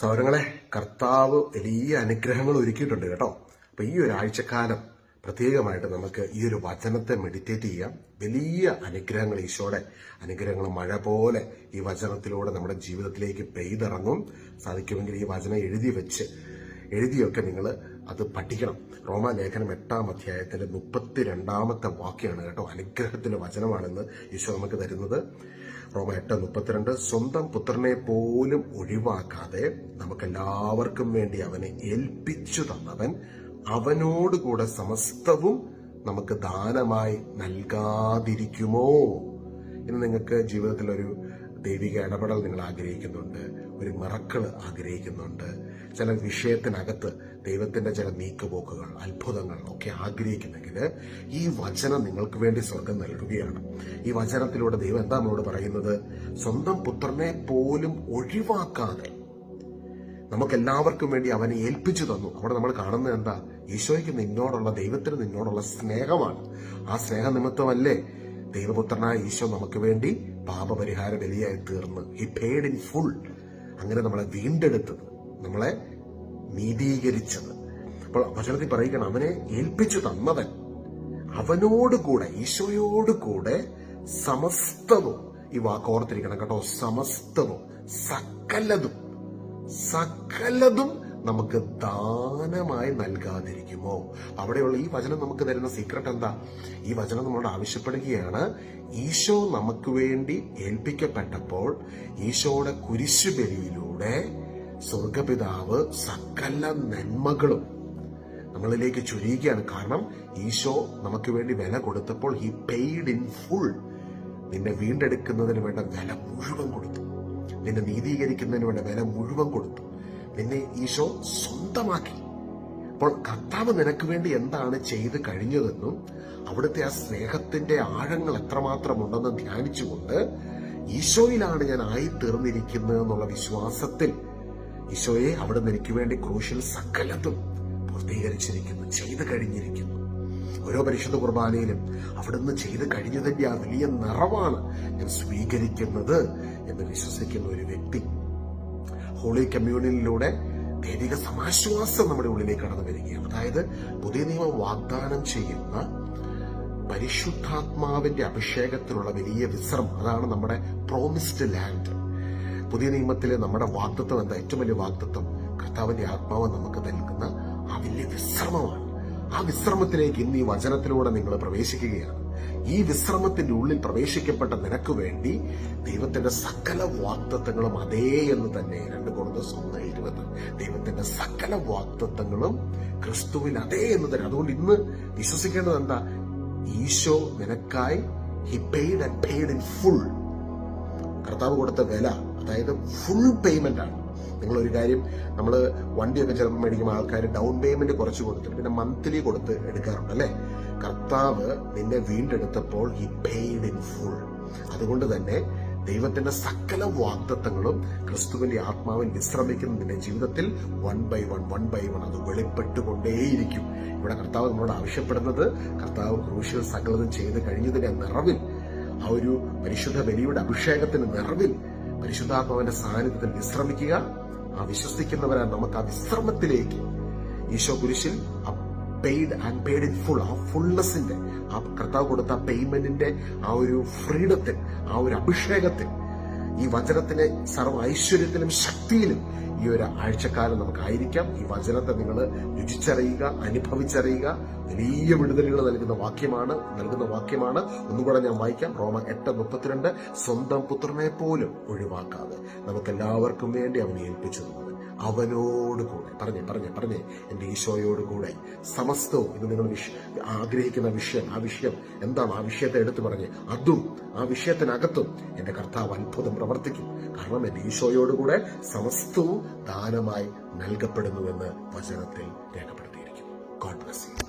സൗരങ്ങളെ കർത്താവ് വലിയ അനുഗ്രഹങ്ങൾ ഒരുക്കിയിട്ടുണ്ട് കേട്ടോ. അപ്പൊ ഈ ഒരു ആഴ്ചക്കാലം പ്രത്യേകമായിട്ട് നമുക്ക് ഈ ഒരു വചനത്തെ മെഡിറ്റേറ്റ് ചെയ്യാം. വലിയ അനുഗ്രഹങ്ങൾ ഈശോടെ അനുഗ്രഹങ്ങൾ മഴ പോലെ ഈ വചനത്തിലൂടെ നമ്മുടെ ജീവിതത്തിലേക്ക് പെയ്തിറങ്ങും. സാധിക്കുമെങ്കിൽ ഈ വചനം എഴുതി വെച്ച് എഴുതിയൊക്കെ നിങ്ങൾ അത് പഠിക്കണം. റോമാലേഖനം എട്ടാം അധ്യായത്തിലെ മുപ്പത്തിരണ്ടാമത്തെ വാക്യാണ് കേട്ടോ. അനുഗ്രഹത്തിന്റെ വചനമാണെന്ന് ഈശോ നമുക്ക് തരുന്നത്. റോമ എട്ട് മുപ്പത്തിരണ്ട് സ്വന്തം പുത്രനെ പോലും ഒഴിവാക്കാതെ നമുക്കെല്ലാവർക്കും വേണ്ടി അവനെ ഏൽപ്പിച്ചു തന്നവൻ അവനോടുകൂടെ സമസ്തവും നമുക്ക് ദാനമായി നൽകാതിരിക്കുമോ? ഇന്ന് നിങ്ങൾക്ക് ജീവിതത്തിൽ ഒരു ദൈവിക ഇടപെടൽ നിങ്ങൾ ആഗ്രഹിക്കുന്നുണ്ട് ഒരു മിറക്കൾ ആഗ്രഹിക്കുന്നുണ്ട്. ചില വിഷയത്തിനകത്ത് ദൈവത്തിന്റെ ചില നീക്കുപോക്കുകൾ അത്ഭുതങ്ങൾ ഒക്കെ ആഗ്രഹിക്കുന്നെങ്കിൽ ഈ വചനം നിങ്ങൾക്ക് വേണ്ടി സ്വർഗം നൽകുകയാണ്. ഈ വചനത്തിലൂടെ ദൈവം എന്താ നമ്മളോട് പറയുന്നത്? സ്വന്തം പുത്രനെ പോലും ഒഴിവാക്കാതെ നമുക്ക് എല്ലാവർക്കും വേണ്ടി അവനെ ഏൽപ്പിച്ചു തന്നു. അവിടെ നമ്മൾ കാണുന്നത് എന്താ? ഈശോയ്ക്ക് നിന്നോടുള്ള ദൈവത്തിന് നിന്നോടുള്ള സ്നേഹമാണ്. ആ സ്നേഹനിമിത്തമല്ലേ ദൈവപുത്രനായ ഈശോ നമുക്ക് വേണ്ടി പാപപരിഹാര ബലിയായി തീർന്ന് ഹി പെയ്ഡ് ഇൻ ഫുൾ അങ്ങനെ നമ്മളെ വീണ്ടെടുത്തത് നമ്മളെ നീതീകരിച്ചത്. അപ്പോൾ വചനത്തിൽ പറയുകയാണ് അവനെ ഏൽപ്പിച്ചു തന്നവൻ. അവനോടുകൂടെ ഈശോയോട് കൂടെ സമസ്തവും ഈ വാക്ക് ഓർത്തിരിക്കണം കേട്ടോ സമസ്തവും സകലതും സകലതും നമുക്ക് ദാനമായി നൽകാതിരിക്കുമോ? അവിടെയുള്ള ഈ വചനം നമുക്ക് തരുന്ന സീക്രട്ട് എന്താ? ഈ വചനം നമ്മളോട് ആവശ്യപ്പെടുകയാണ്. ഈശോ നമുക്ക് വേണ്ടി ഏൽപ്പിക്കപ്പെട്ടപ്പോൾ ഈശോയുടെ കുരിശുബലിയിലൂടെ സ്വർഗപിതാവ് സകല നന്മകളും നമ്മളിലേക്ക് ചുരിയുകയാണ്. കാരണം ഈശോ നമുക്ക് വേണ്ടി വില കൊടുത്തപ്പോൾ ഹി പെയ്ഡ് ഇൻ ഫുൾ നിന്നെ വീണ്ടെടുക്കുന്നതിന് വേണ്ട വില മുഴുവൻ കൊടുത്തു. നിന്നെ നീതീകരിക്കുന്നതിന് വേണ്ട വില മുഴുവൻ കൊടുത്തു. നിന്നെ ഈശോ സ്വന്തമാക്കി. അപ്പോൾ കർത്താവ് നിനക്ക് വേണ്ടി എന്താണ് ചെയ്ത് കഴിഞ്ഞതെന്നും അവിടുത്തെ ആ സ്നേഹത്തിന്റെ ആഴങ്ങൾ എത്രമാത്രം ഉണ്ടെന്ന് ധ്യാനിച്ചുകൊണ്ട് ഈശോയിലാണ് ഞാൻ ആയി തീർന്നിരിക്കുന്നത് എന്നുള്ള വിശ്വാസത്തിൽ ഈശോയെ അവിടുന്ന് എനിക്ക് വേണ്ടി ക്രൂശിൽ സകലതും പൂർത്തീകരിച്ചിരിക്കുന്നു ചെയ്തു കഴിഞ്ഞിരിക്കുന്നു. ഓരോ പരിശുദ്ധ കുർബാനയിലും അവിടുന്ന് ചെയ്ത് കഴിഞ്ഞതിന്റെ ആ വലിയ നിറവാണ് ഞാൻ സ്വീകരിക്കുന്നത് എന്ന് വിശ്വസിക്കുന്ന ഒരു വ്യക്തി ഹോളി കമ്മ്യൂണിയനിലൂടെ ദൈവിക സമാശ്വാസം നമ്മുടെ ഉള്ളിലേക്ക് കടന്നു വരികയാണ്. അതായത് പുതിയ നിയമം വാഗ്ദാനം ചെയ്യുന്ന പരിശുദ്ധാത്മാവിന്റെ അഭിഷേകത്തിലുള്ള വലിയ വിശ്രമം. അതാണ് നമ്മുടെ പ്രോമിസ്ഡ് ലാൻഡ് പുതിയ നിയമത്തിലെ നമ്മുടെ വാഗ്ദത്വം എന്താ? ഏറ്റവും വലിയ വാഗ്ദത്വം കർത്താവിന്റെ ആത്മാവ് നമുക്ക് നൽകുന്ന ആ വലിയ വിശ്രമമാണ്. ആ വിശ്രമത്തിലേക്ക് ഇന്ന് ഈ വചനത്തിലൂടെ നിങ്ങൾ പ്രവേശിക്കുകയാണ്. ഈ വിശ്രമത്തിന്റെ ഉള്ളിൽ പ്രവേശിക്കപ്പെട്ട നിനക്ക് വേണ്ടി ദൈവത്തിന്റെ സകല വാക്തത്വങ്ങളും അതേ എന്ന് തന്നെ രണ്ട് കൊണ്ട് സ്വന്തം ഇരുപത് ദൈവത്തിന്റെ സകല വാക്തത്വങ്ങളും ക്രിസ്തുവിൽ അതേ എന്ന് തന്നെ. അതുകൊണ്ട് ഇന്ന് വിശ്വസിക്കേണ്ടത് എന്താ? ഈശോ നിനക്കായി he paid and paid in full കർത്താവ് കൊടുത്ത വില അതായത് ഫുൾ പേയ്മെന്റ് ആണ്. നിങ്ങൾ ഒരു കാര്യം നമ്മൾ വണ്ടിയൊക്കെ ചിലപ്പോൾ മേടിക്കുമ്പോൾ ആൾക്കാർ ഡൗൺ പേയ്മെന്റ് കുറച്ച് കൊടുത്തിട്ട് പിന്നെ മന്ത്ലി കൊടുത്ത് എടുക്കാറുണ്ട് അല്ലെ? കർത്താവ് നിന്നെ വീണ്ടെടുത്തപ്പോൾ ഹി പെയ്ഡ് ഇൻ ഫുൾ അതുകൊണ്ട് തന്നെ ദൈവത്തിന്റെ സകല വാഗ്ദത്തങ്ങളും ക്രിസ്തുവിന്റെ ആത്മാവിൽ വിശ്രമിക്കുന്ന നിന്റെ ജീവിതത്തിൽ one by one one by one അത് വെളിപ്പെട്ടുകൊണ്ടേയിരിക്കും. ഇവിടെ കർത്താവ് നമ്മളോട് ആവശ്യപ്പെടുന്നത് കർത്താവ് ക്രൂശിൽ സകലതും ചെയ്ത് കഴിഞ്ഞതിന്റെ നിറവിൽ ആ ഒരു പരിശുദ്ധ ബലിയുടെ അഭിഷേകത്തിന് നിറവിൽ പരിശുദ്ധാത്മാവിന്റെ സാന്നിധ്യത്തിൽ വിശ്രമിക്കുക. ആ വിശ്വസിക്കുന്നവരാ നമുക്ക് ആ വിശ്രമത്തിലേക്ക്. ഈശോ കുരിശിൽ ആൻഡ് പെയ്ഡ് ഇൻ ഫുൾ ആ ഫുൾനെസിന്റെ ആ കർത്താവ് കൊടുത്ത പേയ്മെന്റിന്റെ ആ ഒരു ഫ്രീഡത്തിൽ ആ ഒരു അഭിഷേകത്തിൽ ഈ വചനത്തിലെ സർവ ഐശ്വര്യത്തിലും ശക്തിയിലും ഈ ഒരു ആഴ്ചക്കാലം നമുക്കായിരിക്കാം. ഈ വചനത്തെ നിങ്ങൾ രുചിച്ചറിയുക അനുഭവിച്ചറിയുക. വലിയ വിടുതലുകൾ നൽകുന്ന വാക്യമാണ് നൽകുന്ന വാക്യമാണ്. ഒന്നുകൂടെ ഞാൻ വായിക്കാം. റോമ എട്ട് മുപ്പത്തിരണ്ട്. സ്വന്തം പുത്രനെ പോലും ഒഴിവാക്കാതെ നമുക്കെല്ലാവർക്കും വേണ്ടി അവനെ ഏൽപ്പിച്ചു അവനോട് കൂടെ. പറഞ്ഞേ പറഞ്ഞേ പറഞ്ഞേ. എന്റെ ഈശോയോട് കൂടെ. സമസ്തവും ഇത് നിങ്ങൾ ആഗ്രഹിക്കുന്ന വിഷയം ആ വിഷയം എന്താണ്? ആ വിഷയത്തെ എടുത്തു പറഞ്ഞ് അതും ആ വിഷയത്തിനകത്തും എന്റെ കർത്താവ് അത്ഭുതം പ്രവർത്തിക്കും. കാരണം എന്റെ ഈശോയോട് കൂടെ സമസ്തവും ദാനമായി നൽകപ്പെടുന്നുവെന്ന് വചനത്തിൽ രേഖപ്പെടുത്തിയിരിക്കുന്നു. God bless you